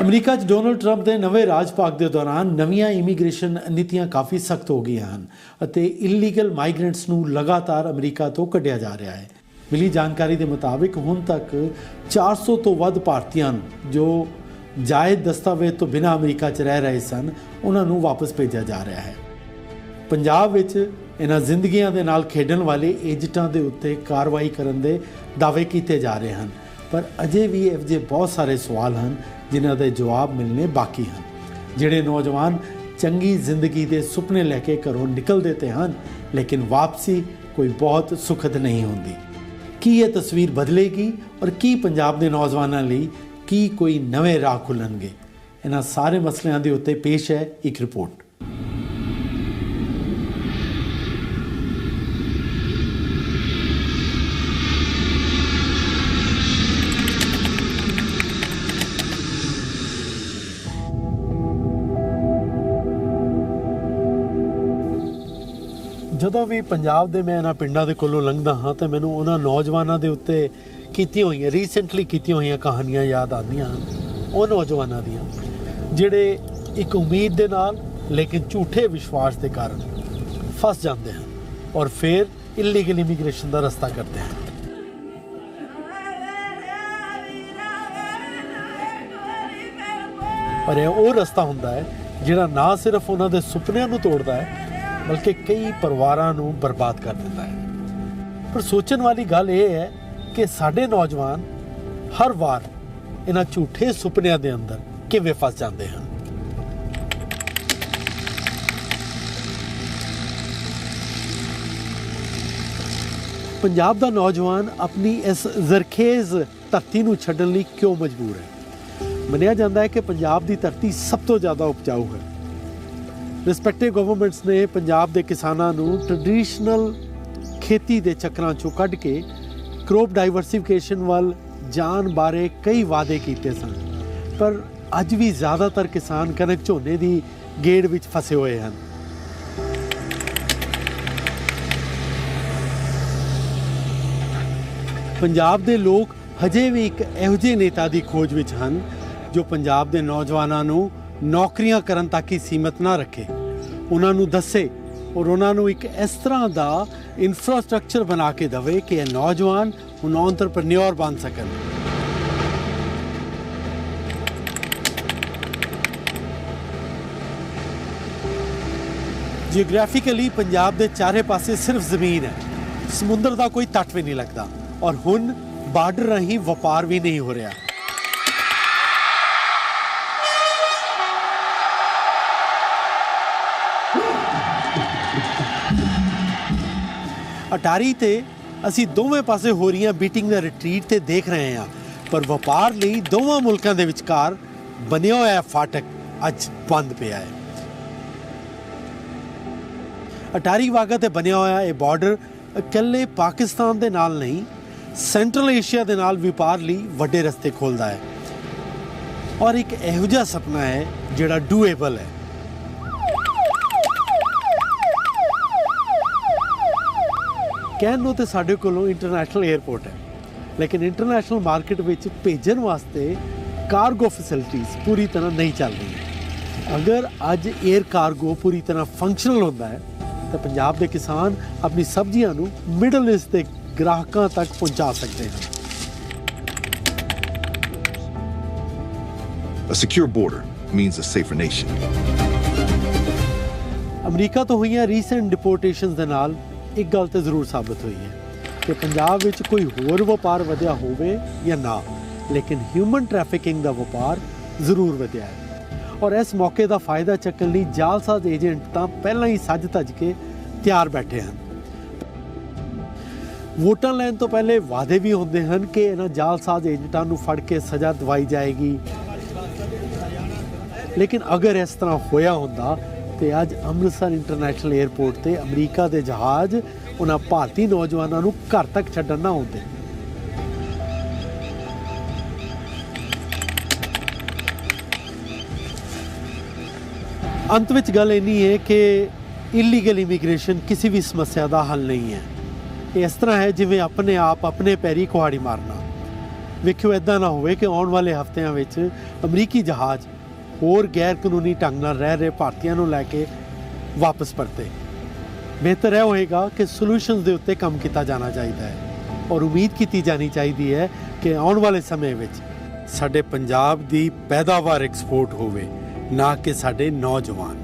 America 'ਚ Donald Trump ਦੇ ਨਵੇਂ ਰਾਜ ਭਾਗ ਦੇ ਦੌਰਾਨ ਨਵੀਆਂ ਇਮੀਗ੍ਰੇਸ਼ਨ ਨੀਤੀਆਂ ਕਾਫੀ ਸਖਤ ਹੋ ਗਈਆਂ ਹਨ ਅਤੇ ਇਲੀਗਲ ਮਾਈਗ੍ਰੈਂਟਸ ਨੂੰ ਲਗਾਤਾਰ ਅਮਰੀਕਾ ਤੋਂ ਕੱਢਿਆ ਜਾ ਰਿਹਾ ਹੈ। ਮਿਲੀ ਜਾਣਕਾਰੀ ਦੇ ਮੁਤਾਬਿਕ ਹੁਣ ਤੱਕ 400 ਤੋਂ ਵੱਧ ਭਾਰਤੀਆਂ ਨੂੰ ਜੋ ਜਾਇਜ਼ ਦਸਤਾਵੇਜ਼ ਤੋਂ ਬਿਨਾਂ ਅਮਰੀਕਾ 'ਚ ਰਹਿ ਰਹੇ ਸਨ, ਉਹਨਾਂ ਨੂੰ ਵਾਪਸ ਭੇਜਿਆ ਜਾ ਰਿਹਾ ਹੈ। ਪੰਜਾਬ ਵਿੱਚ ਇਹਨਾਂ ਜ਼ਿੰਦਗੀਆਂ ਦੇ ਨਾਲ ਖੇਡਣ ਵਾਲੇ ਏਜੰਟਾਂ ਦੇ ਉੱਤੇ ਕਾਰਵਾਈ ਕਰਨ ਦੇ ਦਾਅਵੇ ਕੀਤੇ ਜਾ ਰਹੇ ਹਨ, ਪਰ ਅਜੇ ਵੀ ਇਹੋ ਜਿਹੇ ਬਹੁਤ ਸਾਰੇ ਸਵਾਲ ਹਨ ਜਿਨ੍ਹਾਂ ਦੇ ਜਵਾਬ ਮਿਲਣੇ ਬਾਕੀ ਹਨ। ਜਿਹੜੇ ਨੌਜਵਾਨ ਚੰਗੀ ਜ਼ਿੰਦਗੀ ਦੇ ਸੁਪਨੇ ਲੈ ਕੇ ਘਰੋਂ ਨਿਕਲਦੇ ਤੇ ਹਨ, ਲੇਕਿਨ ਵਾਪਸੀ ਕੋਈ ਬਹੁਤ ਸੁਖਦ ਨਹੀਂ ਹੁੰਦੀ। ਕੀ ਇਹ ਤਸਵੀਰ ਬਦਲੇਗੀ ਔਰ ਕੀ ਪੰਜਾਬ ਦੇ ਨੌਜਵਾਨਾਂ ਲਈ ਕੀ ਕੋਈ ਨਵੇਂ ਰਾਹ ਖੁੱਲਣਗੇ? ਇਹਨਾਂ ਸਾਰੇ ਮਸਲਿਆਂ ਦੇ ਉੱਤੇ ਪੇਸ਼ ਹੈ ਇੱਕ ਰਿਪੋਰਟ। ਜਦੋਂ ਵੀ ਪੰਜਾਬ ਦੇ ਮੈਂ ਇਹਨਾਂ ਪਿੰਡਾਂ ਦੇ ਕੋਲੋਂ ਲੰਘਦਾ ਹਾਂ ਤਾਂ ਮੈਨੂੰ ਉਹਨਾਂ ਨੌਜਵਾਨਾਂ ਦੇ ਉੱਤੇ ਕੀਤੀਆਂ ਹੋਈਆਂ ਰੀਸੈਂਟਲੀ ਕੀਤੀਆਂ ਹੋਈਆਂ ਕਹਾਣੀਆਂ ਯਾਦ ਆਉਂਦੀਆਂ ਹਨ। ਉਹ ਨੌਜਵਾਨਾਂ ਦੀਆਂ, ਜਿਹੜੇ ਇੱਕ ਉਮੀਦ ਦੇ ਨਾਲ ਲੇਕਿਨ ਝੂਠੇ ਵਿਸ਼ਵਾਸ ਦੇ ਕਾਰਨ ਫਸ ਜਾਂਦੇ ਹਨ ਔਰ ਫਿਰ ਇਲੀਗਲ ਇਮੀਗ੍ਰੇਸ਼ਨ ਦਾ ਰਸਤਾ ਕਰਦੇ ਹਨ। ਪਰ ਇਹ ਉਹ ਰਸਤਾ ਹੁੰਦਾ ਹੈ ਜਿਹੜਾ ਨਾ ਸਿਰਫ ਉਹਨਾਂ ਦੇ ਸੁਪਨਿਆਂ ਨੂੰ ਤੋੜਦਾ ਹੈ ਬਲਕਿ ਕਈ ਪਰਿਵਾਰਾਂ ਨੂੰ ਬਰਬਾਦ ਕਰ ਦਿੰਦਾ ਹੈ। ਪਰ ਸੋਚਣ ਵਾਲੀ ਗੱਲ ਇਹ ਹੈ ਕਿ ਸਾਡੇ ਨੌਜਵਾਨ ਹਰ ਵਾਰ ਇਹਨਾਂ ਝੂਠੇ ਸੁਪਨਿਆਂ ਦੇ ਅੰਦਰ ਕਿਵੇਂ ਫਸ ਜਾਂਦੇ ਹਨ। ਪੰਜਾਬ ਦਾ ਨੌਜਵਾਨ ਆਪਣੀ ਇਸ ਜ਼ਰਖੇਜ਼ ਧਰਤੀ ਨੂੰ ਛੱਡਣ ਲਈ ਕਿਉਂ ਮਜਬੂਰ ਹੈ? ਮੰਨਿਆ ਜਾਂਦਾ ਹੈ ਕਿ ਪੰਜਾਬ ਦੀ ਧਰਤੀ ਸਭ ਤੋਂ ਜ਼ਿਆਦਾ ਉਪਜਾਊ ਹੈ। ਰਿਸਪੈਕਟਿਵ ਗਵਰਨਮੈਂਟਸ ਨੇ ਪੰਜਾਬ ਦੇ ਕਿਸਾਨਾਂ ਨੂੰ ਟ੍ਰੈਡੀਸ਼ਨਲ ਖੇਤੀ ਦੇ ਚੱਕਰਾਂ ਚੋਂ ਕੱਢ ਕੇ ਕ੍ਰੌਪ ਡਾਈਵਰਸਿਫਿਕੇਸ਼ਨ ਵੱਲ ਜਾਣ ਬਾਰੇ ਕਈ ਵਾਅਦੇ ਕੀਤੇ ਸਨ। ਪਰ ਅੱਜ ਵੀ ਜ਼ਿਆਦਾਤਰ ਕਿਸਾਨ ਕਣਕ ਝੋਨੇ ਦੀ ਗੇੜ ਵਿੱਚ ਫਸੇ ਹੋਏ ਹਨ। ਪੰਜਾਬ ਦੇ ਲੋਕ ਹਜੇ ਵੀ ਇੱਕ ਇਹੋ ਜਿਹੇ ਨੇਤਾ ਦੀ ਖੋਜ ਵਿੱਚ ਹਨ ਜੋ ਪੰਜਾਬ ਦੇ ਨੌਜਵਾਨਾਂ ਨੂੰ ਨੌਕਰੀਆਂ ਕਰਨ ਤੱਕ ਹੀ ਸੀਮਤ ਨਾ ਰੱਖੇ। ਉਹਨਾਂ ਨੂੰ ਦੱਸੇ ਔਰ ਉਹਨਾਂ ਨੂੰ ਇੱਕ ਇਸ ਤਰ੍ਹਾਂ ਦਾ ਇਨਫਰਾਸਟ੍ਰਕਚਰ ਬਣਾ ਕੇ ਦੇਵੇ ਕਿ ਇਹ ਨੌਜਵਾਨ ਹੁਣ ਐਂਟਰਪ੍ਰੈਨਿਓਰ ਬਣ ਸਕਣ। ਜੀਓਗ੍ਰਾਫਿਕਲੀ ਪੰਜਾਬ ਦੇ ਚਾਰੇ ਪਾਸੇ ਸਿਰਫ ਜ਼ਮੀਨ ਹੈ। ਸਮੁੰਦਰ ਦਾ ਕੋਈ ਤੱਟ ਵੀ ਨਹੀਂ ਲੱਗਦਾ। ਔਰ ਹੁਣ ਬਾਰਡਰ ਰਾਹੀਂ ਵਪਾਰ ਵੀ ਨਹੀਂ ਹੋ ਰਿਹਾ। ਅਟਾਰੀ ਤੇ ਅਸੀਂ ਦੋਵੇਂ ਪਾਸੇ ਹੋ ਰਹੀਆਂ ਬੀਟਿੰਗ ਦਾ ਰਿਟਰੀਟ ਤੇ ਦੇਖ ਰਹੇ ਹਾਂ। ਪਰ ਵਪਾਰ ਲਈ ਦੋਵਾਂ ਮੁਲਕਾਂ ਦੇ ਵਿਚਕਾਰ ਬਣਿਆ ਹੋਇਆ ਫਾਟਕ ਅੱਜ ਬੰਦ ਪਿਆ ਹੈ। ਅਟਾਰੀ ਵਾਗਾ ਤੇ ਬਣਿਆ ਹੋਇਆ ਇਹ ਬਾਰਡਰ ਇਕੱਲੇ ਪਾਕਿਸਤਾਨ ਦੇ ਨਾਲ ਨਹੀਂ ਸੈਂਟਰਲ ਏਸ਼ੀਆ ਦੇ ਨਾਲ ਵਪਾਰ ਲਈ ਵੱਡੇ ਰਸਤੇ ਖੋਲਦਾ ਹੈ। ਔਰ ਇੱਕ ਇਹੋ ਜਿਹਾ ਸੁਪਨਾ ਹੈ ਜਿਹੜਾ ਡੂਏਬਲ ਹੈ। ਕਹਿਣ ਨੂੰ ਤੇ ਸਾਡੇ ਕੋਲੋਂ ਇੰਟਰਨੈਸ਼ਨਲ 에ਅਰਪੋਰਟ ਹੈ। ਲੇਕਿਨ ਇੰਟਰਨੈਸ਼ਨਲ ਮਾਰਕੀਟ ਵਿੱਚ ਭੇਜਣ ਵਾਸਤੇ ਕਾਰਗੋ ਫੈਸਿਲਿਟੀਆਂ ਪੂਰੀ ਤਰ੍ਹਾਂ ਨਹੀਂ ਚੱਲ ਰਹੀਆਂ। ਅਗਰ ਅੱਜ 에ਅਰ ਕਾਰਗੋ ਪੂਰੀ ਤਰ੍ਹਾਂ ਫੰਕਸ਼ਨਲ ਹੁੰਦਾ ਹੈ ਤਾਂ ਪੰਜਾਬ ਦੇ ਕਿਸਾਨ ਆਪਣੀ ਸਬਜ਼ੀਆਂ ਨੂੰ ਮਿਡਲ ਈਸਟ ਦੇ ਗ੍ਰਾਹਕਾਂ ਤੱਕ ਪਹੁੰਚਾ ਸਕਦੇ ਹਨ। A secure border means a safer nation. ਅਮਰੀਕਾ ਤੋਂ ਹੋਈਆਂ ਰੀਸੈਂਟ ਡਿਪੋਰਟੇਸ਼ਨਸ ਦੇ ਨਾਲ ਇੱਕ ਗੱਲ ਤੇ ਜ਼ਰੂਰ ਸਾਬਤ ਹੋਈ ਹੈ ਕਿ ਪੰਜਾਬ ਵਿੱਚ ਕੋਈ ਹੋਰ ਵਪਾਰ ਵਧਿਆ ਹੋਵੇ ਜਾਂ ਨਾ, ਲੇਕਿਨ ਹਿਊਮਨ ਟ੍ਰੈਫਿਕਿੰਗ ਦਾ ਵਪਾਰ ਜ਼ਰੂਰ ਵਧਿਆ ਹੈ। ਔਰ ਇਸ ਮੌਕੇ ਦਾ ਫਾਇਦਾ ਚੱਕਣ ਲਈ ਜਾਲਸਾਜ਼ ਏਜੰਟ ਤਾਂ ਪਹਿਲਾਂ ਹੀ ਸੱਜ ਧੱਜ ਕੇ ਤਿਆਰ ਬੈਠੇ ਹਨ। ਵੋਟਾਂ ਲੈਣ ਤੋਂ ਪਹਿਲੇ ਵਾਅਦੇ ਵੀ ਹੁੰਦੇ ਹਨ ਕਿ ਇਹਨਾਂ ਜਾਲਸਾਜ਼ ਏਜੰਟਾਂ ਨੂੰ ਫੜ ਕੇ ਸਜ਼ਾ ਦਵਾਈ ਜਾਏਗੀ। ਲੇਕਿਨ ਅਗਰ ਇਸ ਤਰ੍ਹਾਂ ਹੋਇਆ ਹੁੰਦਾ ਤੇ ਅੱਜ ਅੰਮ੍ਰਿਤਸਰ ਇੰਟਰਨੈਸ਼ਨਲ 에ਅਰਪੋਰਟ ਤੇ ਅਮਰੀਕਾ ਦੇ ਜਹਾਜ਼ ਉਹਨਾਂ ਭਾਰਤੀ ਨੌਜਵਾਨਾਂ ਨੂੰ ਘਰ ਤੱਕ ਛੱਡਣ ਨਾ ਆਉਂਦੇ। ਅੰਤ ਵਿੱਚ ਗੱਲ ਇੰਨੀ ਹੈ ਕਿ ਇਲੀਗਲ ਇਮੀਗ੍ਰੇਸ਼ਨ ਕਿਸੇ ਵੀ ਸਮੱਸਿਆ ਦਾ ਹੱਲ ਨਹੀਂ ਹੈ। ਇਹ ਇਸ ਤਰ੍ਹਾਂ ਹੈ ਜਿਵੇਂ ਆਪਣੇ ਆਪ ਆਪਣੇ ਪੈਰੀ ਕੁਹਾੜੀ ਮਾਰਨਾ। ਵੇਖਿਓ ਇਦਾਂ ਨਾ ਹੋਵੇ ਕਿ ਆਉਣ ਵਾਲੇ ਹਫ਼ਤਿਆਂ ਵਿੱਚ ਅਮਰੀਕੀ ਜਹਾਜ਼ ਹੋਰ ਗੈਰ ਕਾਨੂੰਨੀ ਢੰਗ ਨਾਲ ਰਹਿ ਰਹੇ ਭਾਰਤੀਆਂ ਨੂੰ ਲੈ ਕੇ ਵਾਪਸ ਪਰਤੇ। ਬਿਹਤਰ ਇਹ ਹੋਏਗਾ ਕਿ ਸੋਲੂਸ਼ਨਸ ਦੇ ਉੱਤੇ ਕੰਮ ਕੀਤਾ ਜਾਣਾ ਚਾਹੀਦਾ ਹੈ ਔਰ ਉਮੀਦ ਕੀਤੀ ਜਾਣੀ ਚਾਹੀਦੀ ਹੈ ਕਿ ਆਉਣ ਵਾਲੇ ਸਮੇਂ ਵਿੱਚ ਸਾਡੇ ਪੰਜਾਬ ਦੀ ਪੈਦਾਵਾਰ ਐਕਸਪੋਰਟ ਹੋਵੇ, ਨਾ ਕਿ ਸਾਡੇ ਨੌਜਵਾਨ।